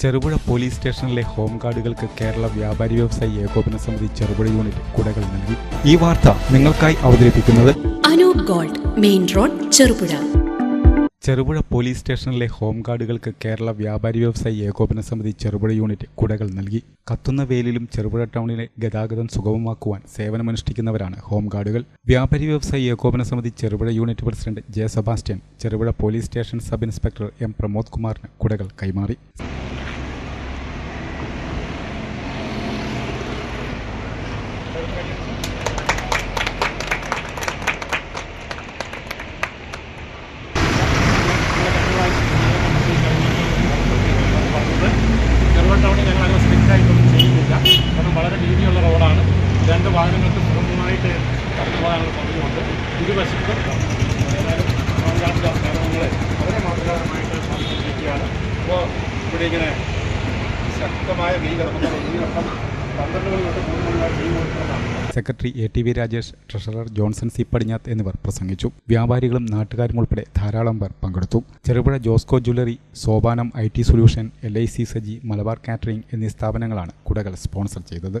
Cherupuzha police സ്റ്റേഷനിലെ home ഗാർഡുകൾക്ക് കേരള വ്യാപാരി വ്യവസായി ഏകോപന സമിതി ചെറുപുഴ യൂണിറ്റ് കുടകൾ നൽകി. ഈ വാർത്ത നിങ്ങൾക്കായി അവതരിപ്പിക്കുന്നത് Anoop gold main road Cherupuzha. Cherupuzha police സ്റ്റേഷനിലെ ഹോം ഗാർഡുകൾക്ക് കേരള വ്യാപാരി വ്യവസായി ഏകോപന സമിതി ചെറുപുഴ യൂണിറ്റ് കുടകൾ നൽകി. കത്തുന്ന വേലിലും ചെറുപുഴ ടൗണിലെ ഗതാഗതം സുഗമമാക്കുവാൻ സേവനമനുഷ്ഠിക്കുന്നവരാണ് ഹോം ഗാർഡുകൾ. വ്യാപാരി വ്യവസായി ഏകോപന സമിതി Cherupuzha unit president J Sebastian Cherupuzha police station sub inspector M Pramod കുമാറിന് കുടകൾ കൈമാറി. വളരെ റോഡാണ്. രണ്ട് വാഹനങ്ങൾക്ക് സുഗമമായിട്ട് കടന്നു പോകാനുള്ള സൗകര്യമുണ്ട് ഇരുവശത്തും ഗവൺമെന്റ് സേവനങ്ങളെ വളരെ മാതൃകാപരമായിട്ട് സംരക്ഷിക്കുകയാണ്. അപ്പോൾ ഇവിടെ ഇങ്ങനെ ശക്തമായ വെയിൽ കിടക്കുന്ന വെയിലൊപ്പം പന്ത്രണ്ട് മണി തൊട്ട് മൂന്ന് മണി വരെ കൊടുക്കുന്നതാണ് secretary A T V Rajesh treasurer Johnson C Padinjath എന്നിവർ പ്രസംഗിച്ചു. വ്യാപാരികളും നാട്ടുകാരും ഉൾപ്പെടെ ധാരാളം പേർ പങ്കെടുത്തു. Cherupuzha Josco jewellery Sopanam I T solution L I C Saji Malabar catering എന്നീ സ്ഥാപനങ്ങളാണ് കുടകൾ സ്പോൺസർ ചെയ്തത്.